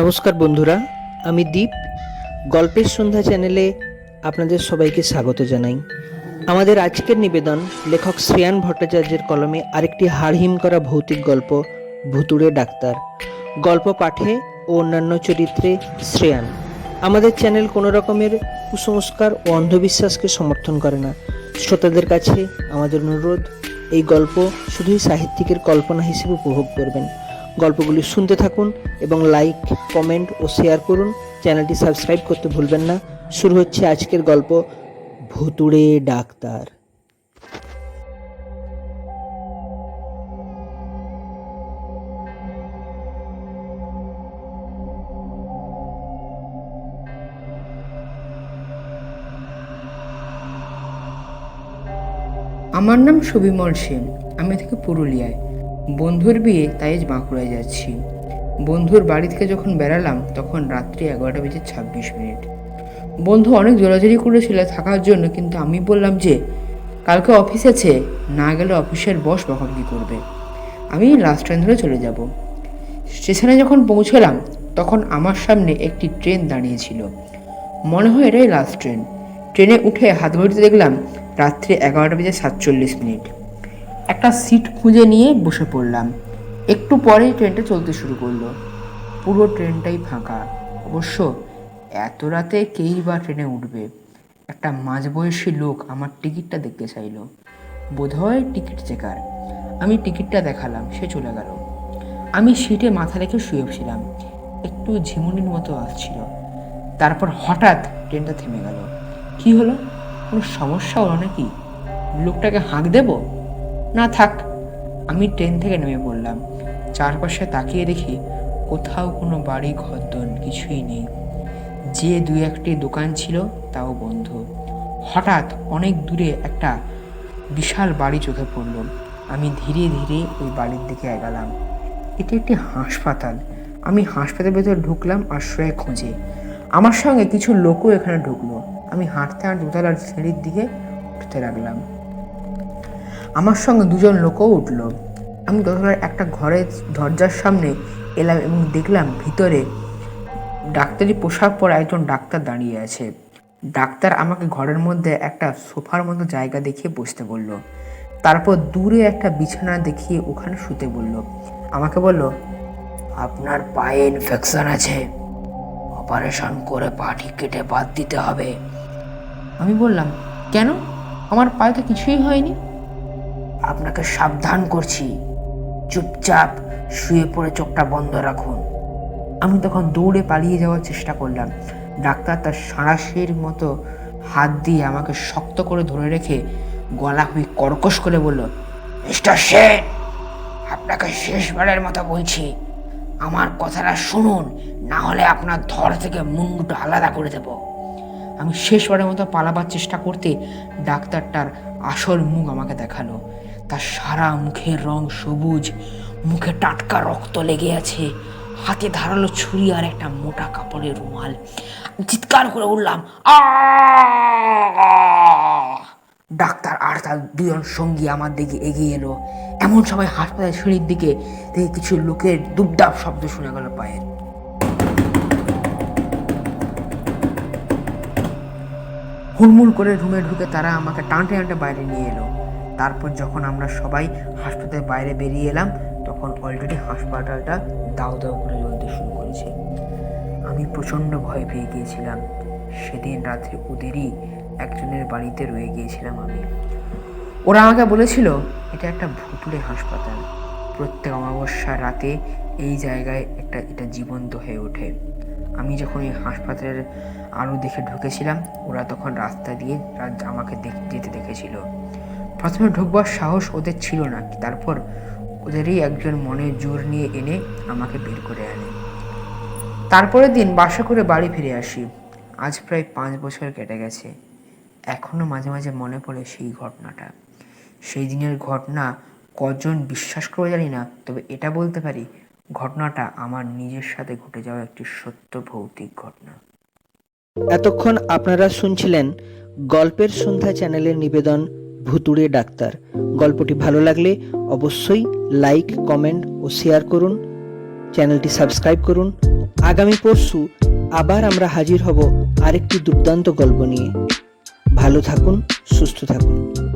নমস্কার বন্ধুরা, আমি দীপ। গল্পের সন্ধ্যা চ্যানেলে আপনাদের সবাইকে স্বাগত জানাই। আমাদের আজকের নিবেদন লেখক শ্রেয়ান ভট্টাচার্যের কলমে আরেকটি হাড়হিম করা ভৌতিক গল্প, ভুতুড়ে ডাক্তার। গল্প পাঠে ও অন্যান্য চরিত্রে শ্রেয়ান। আমাদের চ্যানেল কোনো রকমের কুসংস্কার ও অন্ধবিশ্বাসকে সমর্থন করে না। শ্রোতাদের কাছে আমাদের অনুরোধ, এই গল্প শুধুই সাহিত্যিকের কল্পনা হিসেবে উপভোগ করবেন। গল্পগুলি শুনতে থাকুন এবং লাইক, কমেন্ট ও শেয়ার করুন। চ্যানেলটি সাবস্ক্রাইব করতে ভুলবেন না। শুরু হচ্ছে আজকের গল্প, ভুতুড়ে ডাক্তার। আমার নাম সুবিমল সেন। আমি থেকে পুরুলিয়ায়। বন্ধুর বিয়ে তাই আজ বাঁকুড়ায় যাচ্ছি। বন্ধুর বাড়ি থেকে যখন বেরালাম, তখন রাত্রি এগারোটা বেজে ছাব্বিশ মিনিট। বন্ধু অনেক জোরাজোরি করেছিল থাকার জন্য, কিন্তু আমি বললাম যে, কালকে অফিস আছে, না গেলে অফিসের বস বকাবকি করবে। আমি লাস্ট ট্রেন ধরে চলে যাব। স্টেশনে যখন পৌঁছলাম, তখন আমার সামনে একটি ট্রেন দাঁড়িয়েছিল মনে হয় এটাই লাস্ট ট্রেন। ট্রেনে উঠে হাত ঘড়িতে দেখলাম, রাত্রি এগারোটা বেজে সাতচল্লিশ মিনিট। একটা সিট খুঁজে নিয়ে বসে পড়লাম। একটু পরেই ট্রেনটা চলতে শুরু করল। পুরো ট্রেনটাই ফাঁকা। অবশ্য এত রাতে কেই বা ট্রেনে উঠবে? একটা মাঝবয়সী লোক আমার টিকিটটা দেখতে চাইলো। বোধহয় টিকিট চেকার। আমি টিকিটটা দেখালাম, সে চলে গেল। আমি সিটে মাথা রেখে শুয়ে শুয়েছিলাম একটু ঝিমুনির মতো আসছিল। তারপর হঠাৎ ট্রেনটা থেমে গেল। কি হলো? কোনো সমস্যা হলো নাকি? লোকটাকে হাঁক দেব? না থাক। আমি ট্রেন থেকে নেমে পড়লাম। চারপাশে তাকিয়ে দেখি কোথাও কোনো বাড়ি ঘরদন কিছুই নেই। যে দু একটি দোকান ছিল, তাও বন্ধ। হঠাৎ অনেক দূরে একটা বিশাল বাড়ি চোখে পড়ল। আমি ধীরে ধীরে ওই বাড়ির দিকে এগালাম। এটি একটি হাসপাতাল। আমি হাসপাতালের ভেতরে ঢুকলাম আশ্রয় খোঁজে। আমার সঙ্গে কিছু লোকও এখানে ঢুকলো। আমি হাঁটতে হাঁটতে দোতলার সিঁড়ির দিকে উঠতে লাগলাম। আমার সঙ্গে দুজন লোকও উঠল। আমি দোতলার একটা ঘরের দরজার সামনে এলাম এবং দেখলাম ভিতরে ডাক্তারি পোশাক পরা একজন ডাক্তার দাঁড়িয়ে আছে। ডাক্তার আমাকে ঘরের মধ্যে একটা সোফার মতো জায়গা দেখিয়ে বসতে বলল। তারপর দূরে একটা বিছানা দেখিয়ে ওখানে শুতে বলল। আমাকে বলল, আপনার পায়ে ইনফেকশন আছে। অপারেশন করে পাটি কেটে বাদ দিতে হবে। আমি বললাম, কেন? আমার পায়ে তো কিছুই হয়নি। আপনাকে সাবধান করছি। চুপচাপ শুয়ে পড়ে চোখটা বন্ধ রাখুন। আমি তখন দৌড়ে পালিয়ে যাওয়ার চেষ্টা করলাম। ডাক্তার তার সাঁড়াশির মতো হাত দিয়ে আমাকে শক্ত করে ধরে রেখে গলা হয়ে কর্কশ করে বলল, মিস্টার সেন, আপনাকে শেষবারের মতো বলছি, আমার কথাটা শুনুন, না হলে আপনার ধর থেকে মুন্ডুটা আলাদা করে দেব। আমি শেষবারের মতো পালাবার চেষ্টা করতে ডাক্তারটার আসল মুখ আমাকে দেখাল। তার সারা মুখের রং সবুজ, মুখে টাটকা রক্ত লেগে আছে, হাতে ধারালো ছুরি আর একটা মোটা কাপড়ের রুমাল। চিৎকার করে উঠলাম ডাক্তার আর তার দুজন সঙ্গী আমার দিকে এগিয়ে এলো। এমন সময় হাসপাতাল সিঁড়ির দিকে থেকে কিছু লোকের দুবদাব শব্দ শোনা গেল পায়ের। হুড়মুড় করে রুমে ঢুকে তারা আমাকে টানতে টানতে বাইরে নিয়ে এলো। তারপর যখন আমরা সবাই হাসপাতালের বাইরে বেরিয়ে এলাম, তখন অলরেডি হাসপাতালটা দাও দাও করে জ্বলতে শুরু করেছে। আমি প্রচণ্ড ভয় পেয়ে গিয়েছিলাম। সেদিন রাত্রে ওদেরই একজনের বাড়িতে রয়ে গিয়েছিলাম আমি। ওরা আমাকে বলেছিল, এটা একটা ভুতুড়ে হাসপাতাল। প্রত্যেক অমাবস্যার রাতে এই জায়গায় একটা, এটা জীবন্ত হয়ে ওঠে। আমি যখন এই হাসপাতালের আলো দেখে ঢুকেছিলাম, ওরা তখন রাস্তা দিয়ে আমাকে যেতে দেখেছিল। প্রথমে ঢুকবার সাহস ওদের ছিল না। তারপর ওদেরই একজন মনে জোর নিয়ে এনে আমাকে বের করে আনে। তারপরের দিন বাসা করে বাড়ি ফিরে আসি। আজ প্রায় পাঁচ বছর কেটে গেছে। এখনও মাঝে মাঝে মনে পড়ে সেই ঘটনাটা। সেই দিনের ঘটনা কজন বিশ্বাস করে জানি না, তবে এটা বলতে পারি, ঘটনাটা আমার নিজের সাথে ঘটে যাওয়া একটি সত্য ভৌতিক ঘটনা। এতক্ষণ আপনারা শুনছিলেন গল্পের সন্ধ্যা চ্যানেলের নিবেদন ভুতুড়ে ডাক্তার। গল্পটি ভালো লাগলে অবশ্যই লাইক, কমেন্ট ও শেয়ার করুন। চ্যানেলটি সাবস্ক্রাইব করুন। আগামী পরশু আবার আমরা হাজির হব আরেকটি দুর্দান্ত গল্প নিয়ে। ভালো থাকুন, সুস্থ থাকুন।